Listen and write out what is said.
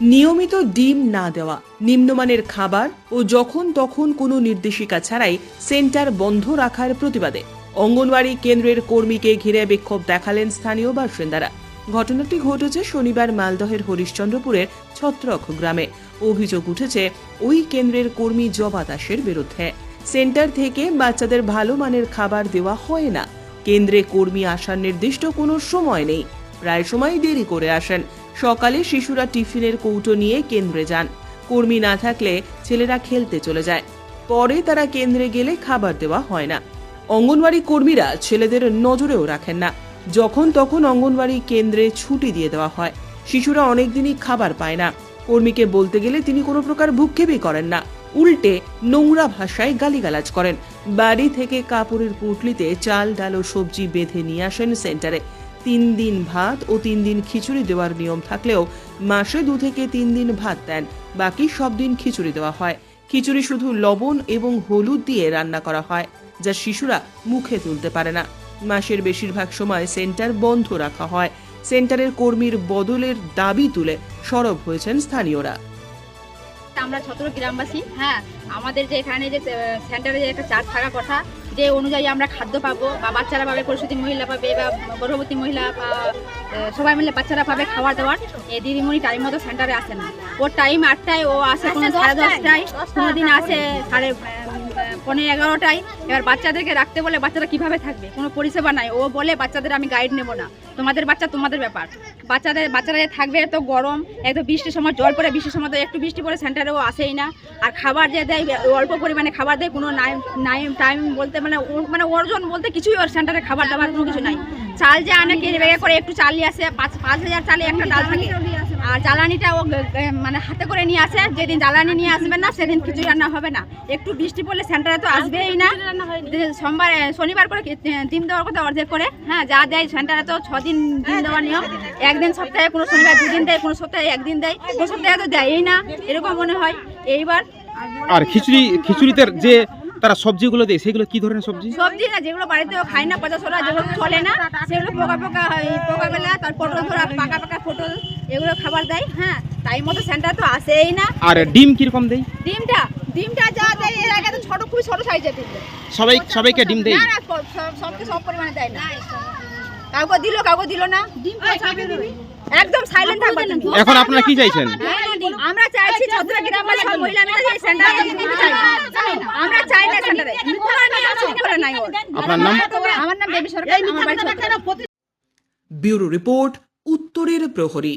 নিয়মিত ডিম না দেওয়া, নিম্নমানের খাবার ও যখন তখন কোনো নির্দেশিকা ছাড়াই সেন্টার বন্ধ রাখার প্রতিবাদে অঙ্গনওয়াড়ি কেন্দ্রের কর্মীকে ঘিরে বিক্ষোভ দেখালেন স্থানীয় বাসিন্দারা। ঘটনাটি ঘটেছে শনিবার মালদহের হরিশ্চন্দ্রপুরের ছত্রক গ্রামে। অভিযোগ উঠেছে, ওই কেন্দ্রের কর্মী জবা দাসের বিরুদ্ধে। সেন্টার থেকে বাচ্চাদের ভালো মানের খাবার দেওয়া হয় না। কেন্দ্রে কর্মী আসার নির্দিষ্ট কোনো সময় নেই। প্রায় সময় দেরি করে আসেন। সকালে শিশুরা টিফিনের কৌটো নিয়ে কেন্দ্রে যান। কর্মী না থাকলে ছেলেরা খেলতে চলে যায়। পরে তারা কেন্দ্রে গেলে খাবার দেওয়া হয় না। অঙ্গনওয়াড়ি কর্মীরা ছেলেদের নজরেও রাখেন না। যখন তখন অঙ্গনওয়াড়ি কেন্দ্রে ছুটি দিয়ে দেওয়া হয়। শিশুরা অনেকদিনই খাবার পায় না। কর্মীকে বলতে গেলে তিনি কোনো প্রকার ভূক্ষেপই করেন না। উল্টে নোংরা ভাষায় গালিগালাজ করেন। বাড়ি থেকে কাপড়ের পুটলিতে চাল, ডাল ও সবজি বেঁধে নিয়ে আসেন সেন্টারে। তিন দিন ভাত ও তিন দিন খিচুড়ি দেওয়ার নিয়ম থাকলেও মাসে দু থেকে তিন দিন ভাত দেন, বাকি সব দিন খিচুড়ি দেওয়া হয়। খিচুড়ি শুধু লবণ এবং হলুদ দিয়ে রান্না করা হয়, যা শিশুরা মুখে তুলতে পারে না। মাসের বেশিরভাগ সময় সেন্টার বন্ধ রাখা হয়। সেন্টারের কর্মীর বদলের দাবি তুলে সরব হয়েছেন স্থানীয়রা। আমরা ছত্র গ্রামবাসী হ্যাঁ আমাদের যে এখানে যে সেন্টারে যে একটা চার্জ থাকার কথা যে অনুযায়ী আমরা খাদ্য পাবো বা বাচ্চারা পাবে প্রসূতি মহিলা পাবে বা গর্ভবতী মহিলা বা সবাই মিলে বাচ্চারা পাবে খাবার দাবার এই দিদিমণি টাইম মতো সেন্টারে আসে না। ওর টাইম আটটায় ও আসে কোনো সাড়ে দশটায় কোনো দিন আসে সাড়ে পনেরো এগারোটায়। এবার বাচ্চাদেরকে রাখতে বলে বাচ্চারা কীভাবে থাকবে? কোনো পরিষেবা নাই। ও বলে বাচ্চাদের আমি গাইড নেব না। তোমাদের বাচ্চা তোমাদের ব্যাপার। বাচ্চাদের বাচ্চারা যে থাকবে এত গরম একদম বৃষ্টির সময়, জল পড়ে বৃষ্টির সময় তো একটু বৃষ্টি পড়ে, সেন্টারেও আসেই না। আর খাবার যে দেয়, অল্প পরিমাণে খাবার দেয়, কোনো নাই টাইম বলতে মানে মানে অর্জন বলতে কিছুই ওর সেন্টারে খাবার দাবার কোনো কিছু নাই। চাল যে আনে কেজি বেগে করে একটু চাল নিয়ে আসে পাঁচ পাঁচ হাজার চালে একটা ডাল থাকে। আর জ্বালানিটা ও মানে হাতে করে নিয়ে আসে যেদিন জ্বালানি নিয়ে আসবে না সেদিন খিচুড়ি রান্না হবে না। একটু বৃষ্টি পড়লে সেন্টারে তো আসবেই না। সোমবার শনিবার করে দিন দেওয়ার কথা অর্ধেক করে। হ্যাঁ যা দেয় সেন্টারে তো ছ দিন ডিম দেওয়ার নিয়ম। একদিন সপ্তাহে কোনো শনিবার দুদিন দেয় কোনো সপ্তাহে একদিন দেয়। কোনো সপ্তাহে তো দেয়ই না এরকম মনে হয়। এইবার আর খিচুড়ি খিচুড়িতে যে তারা সবজিগুলো দেয় সেগুলো কি ধরনের সবজি সবজি না যেগুলো বাড়িতেও খায় না পচা সরা যেগুলো চলে না সেগুলো পোকা পোকা হয় পোকা বেলা তার পটল ধরা পাকা পাকা পটল এগুলো খাবার দেয় হ্যাঁ টাইম মতো সেন্টার তো আসেই না আর ডিম কীরকম দেয় ডিমটা ডিমটা যা দেয় এর আগে তো ছোট খুবই ছোট সাইজের ডিম দেয়। সবাই সবাইকে ডিম দেয় না না সব- সব- সবকে সব পরিমাণে দেয় না কাউকে দিল কাউকে দিল না ডিম একদম সাইলেন্ট থাকবে এখন আপনারা কি চাইছেন হ্যাঁ, আমরা চাইছি ছত্র গ্রামের সব মহিলা মিলে এই সেন্টারে দিতে চাই আমরা চাই না সেন্টারে করে নাই ওর আপনার নাম? আমার নাম দেবী সরকার আমার বাড়ি ব্যুরো রিপোর্ট উত্তরের প্রহরী।